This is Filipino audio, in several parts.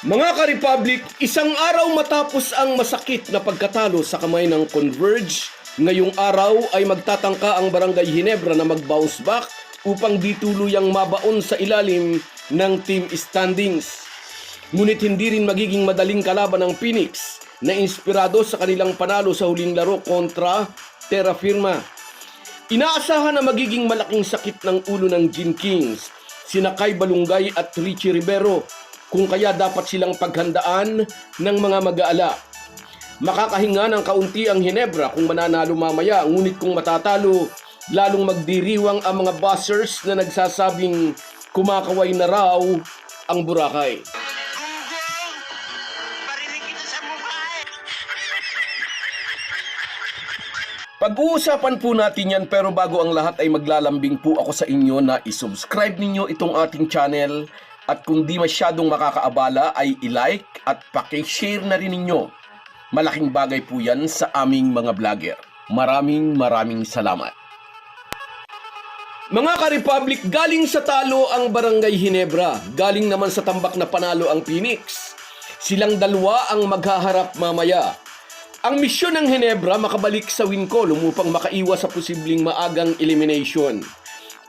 Mga ka-Republic, isang araw matapos ang masakit na pagkatalo sa kamay ng Converge, ngayong araw ay magtatangka ang Barangay Hinebra na mag-bounce back upang di tuluyang mabaon sa ilalim ng team standings. Ngunit hindi rin magiging madaling kalaban ng Phoenix na inspirado sa kanilang panalo sa huling laro kontra Terra Firma. Inaasahan na magiging malaking sakit ng ulo ng Gin Kings, sina Kai Balungay at Richie Rivero, kung kaya dapat silang paghandaan ng mga mag-aala. Makakahinga ng kaunti ang Hinebra kung mananalo mamaya, ngunit kung matatalo, lalong magdiriwang ang mga buzzers na nagsasabing kumakaway na raw ang Boracay. Pag-uusapan po natin yan pero bago ang lahat ay maglalambing po ako sa inyo na isubscribe ninyo itong ating channel at kung di masyadong makakaabala ay i-like at paki-share na rin ninyo. Malaking bagay po yan sa aming mga vlogger. Maraming maraming salamat. Mga ka-Republic, galing sa talo ang Barangay Hinebra. Galing naman sa tambak na panalo ang Phoenix. Silang dalawa ang maghaharap mamaya. Ang misyon ng Hinebra makabalik sa win column upang makaiwas sa posibleng maagang elimination.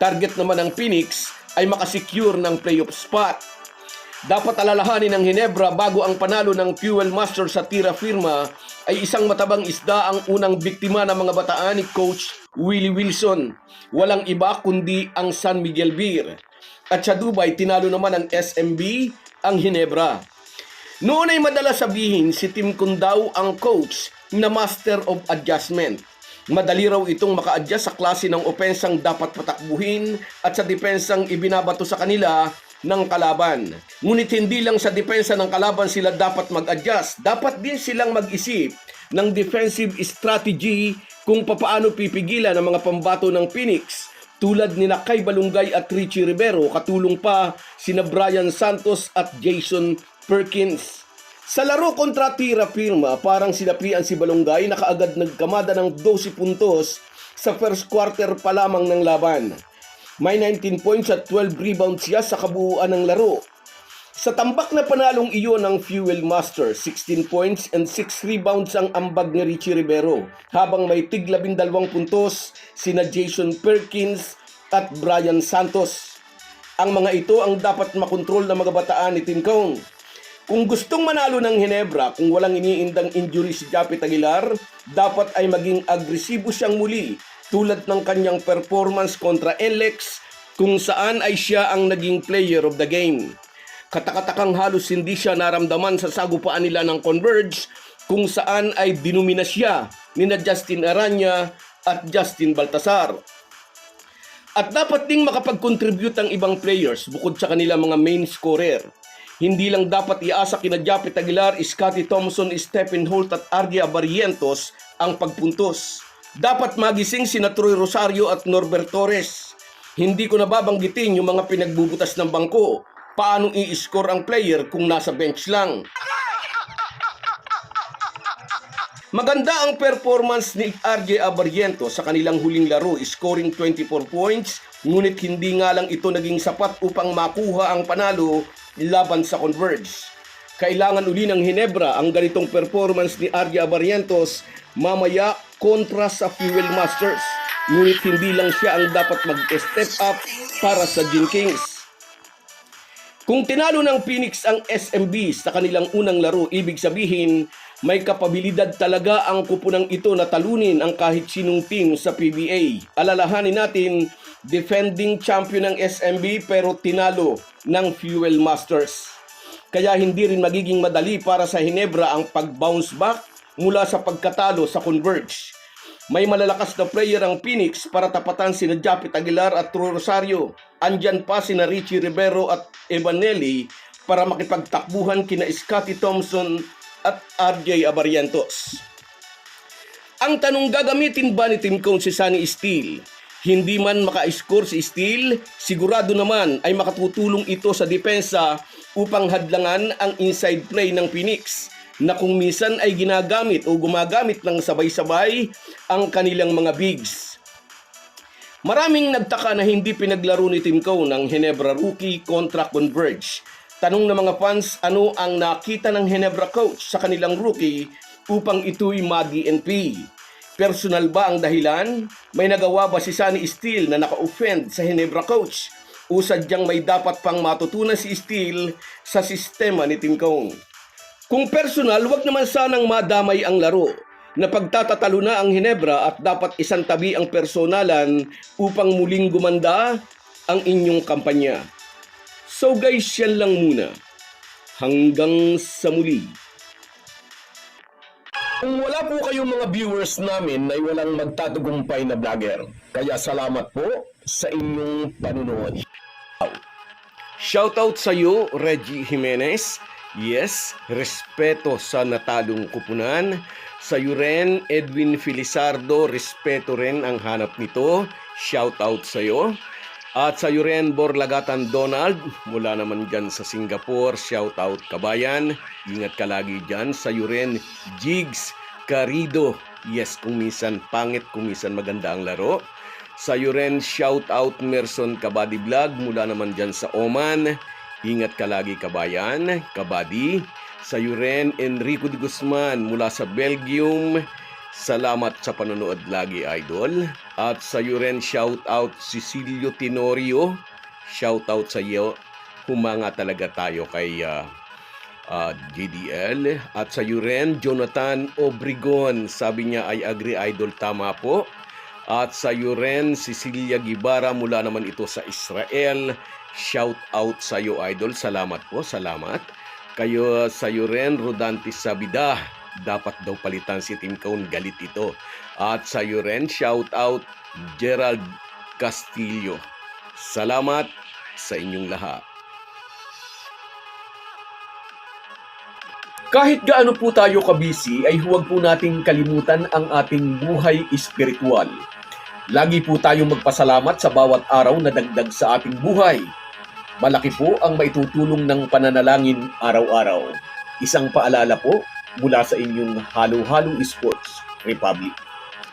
Target naman ng Phoenix ay makasecure ng playoff spot. Dapat alalahanin ng Hinebra bago ang panalo ng Fuel Master sa tira firma ay isang matabang isda ang unang biktima ng mga bataan ni Coach Willie Wilson. Walang iba kundi ang San Miguel Beer. At sa Dubai, tinalo naman ng SMB ang Hinebra. Noon ay madalas sabihin si Tim Kundaw ang coach na master of adjustment. Madali raw itong maka-adjust sa klase ng opensang dapat patakbuhin at sa depensang ibinabato sa kanila ng kalaban. Ngunit hindi lang sa depensa ng kalaban sila dapat mag-adjust. Dapat din silang mag-isip ng defensive strategy kung papaano pipigilan ang mga pambato ng Phoenix tulad ni Kay Balungay at Richie Rivero, katulong pa sina Brian Santos at Jason Perkins. Sa laro kontra Tira Firma, parang sinapian si Balungay na kaagad nagkamada ng 12 puntos sa first quarter pa lamang ng laban. May 19 points at 12 rebounds siya sa kabuuan ng laro. Sa tambak na panalong iyon ng Fuel Master, 16 points and 6 rebounds ang ambag ni Richie Rivero, habang may tig 12 puntos sina Jason Perkins at Brian Santos. Ang mga ito ang dapat makontrol ng mga bataan ni Tim Cone. Kung gustong manalo ng Hinebra, kung walang iniindang injury si Japit Aguilar, dapat ay maging agresibo siyang muli tulad ng kanyang performance kontra Elex kung saan ay siya ang naging player of the game. Katakatakang halos hindi siya naramdaman sa sagupaan nila ng Converge kung saan ay dinumina siya ni Justin Aranya at Justin Baltasar. At dapat ding makapag-contribute ang ibang players bukod sa kanilang mga main scorer. Hindi lang dapat iasa kina Japit Aguilar, Scotty Thompson, Stephen Holt at Ardia Barrientos ang pagpuntos. Dapat magising sina Troy Rosario at Norbert Torres. Hindi ko nababanggitin yung mga pinagbubutas ng bangko. Paano i-score ang player kung nasa bench lang? Maganda ang performance ni RJ Abariento sa kanilang huling laro, scoring 24 points, ngunit hindi nga lang ito naging sapat upang makuha ang panalo laban sa Converge. Kailangan uli ng Hinebra ang ganitong performance ni RJ Abarientos mamaya kontra sa Fuel Masters. Ngunit hindi lang siya ang dapat mag-step up para sa Gin Kings. Kung tinalo ng Phoenix ang SMB sa kanilang unang laro, ibig sabihin may kapabilidad talaga ang kupunang ito na talunin ang kahit sinong team sa PBA. Alalahanin natin, defending champion ng SMB pero tinalo ng Fuel Masters. Kaya hindi rin magiging madali para sa Hinebra ang pag-bounce back mula sa pagkatalo sa Converge. May malalakas na player ang Phoenix para tapatan sina Japit Aguilar at Troy Rosario. Andyan pa sina Richie Rivero at Evanelli para makipagtakbuhan kina Scotty Thompson at RJ Abarientos. Ang tanong gagamitin ba ni Team Cone si Sunny Steele? Hindi man maka-score si Steele, sigurado naman ay makatutulong ito sa depensa upang hadlangan ang inside play ng Phoenix na kung minsan ay ginagamit o gumagamit ng sabay-sabay ang kanilang mga bigs. Maraming nagtaka na hindi pinaglaro ni Team Cone ng Hinebra Rookie kontra Converge. Tanong ng mga fans ano ang nakita ng Ginebra coach sa kanilang rookie upang ito'y mag-DNP. Personal ba ang dahilan? May nagawa ba si Sunny Steele na naka-offend sa Ginebra coach? O sadyang may dapat pang matutunan si Steele sa sistema ni Tim Cone? Kung personal, wag naman sanang madamay ang laro na pagtatatalo na ang Hinebra at dapat isang tabi ang personalan upang muling gumanda ang inyong kampanya. So guys, yan lang muna. Hanggang sa muli. Kung wala po kayong mga viewers namin ay walang magtatagumpay na vlogger. Kaya salamat po sa inyong panunood. Shoutout sa iyo, Reggie Jimenez. Yes, respeto sa natalong kupunan. Sa iyo rin, Edwin Felizardo, respeto rin ang hanap nito. Shoutout sa iyo. At sa iyo rin, Borlagatan Donald, mula naman dyan sa Singapore, shoutout kabayan. Ingat ka lagi dyan. Sa iyo rin, Jigs Carido. Yes, kung minsan pangit, kung minsan maganda ang laro. Sa iyo rin, shout out Merson Kabady Vlog mula naman dyan sa Oman. Ingat ka lagi kabayan, kabady. Sa iyo rin, Enrico de Guzman mula sa Belgium. Salamat sa panonood lagi, idol. At sa iyo rin, shout out Cecilio Tenorio. Shout out sa iyo. Humanga talaga tayo kay ah, ah, JDL. At sa iyo rin, Jonathan Obregon. Sabi niya ay agree idol, tama po. At sa iyo rin, Cecilia Gibara mula naman ito sa Israel. Shout out sa iyo, idol. Salamat po, salamat. Kayo sa iyo rin, Rodantis Sabida. Dapat daw palitan si Tim Cone, galit ito. At sa iyo rin, shout out Gerald Castillo. Salamat sa inyong lahat. Kahit gaano po tayo kabisi ay huwag po nating kalimutan ang ating buhay espiritual. Lagi po tayong magpasalamat sa bawat araw na dagdag sa ating buhay. Malaki po ang maitutulong ng pananalangin araw-araw. Isang paalala po mula sa inyong Halo Halo Sports Republic.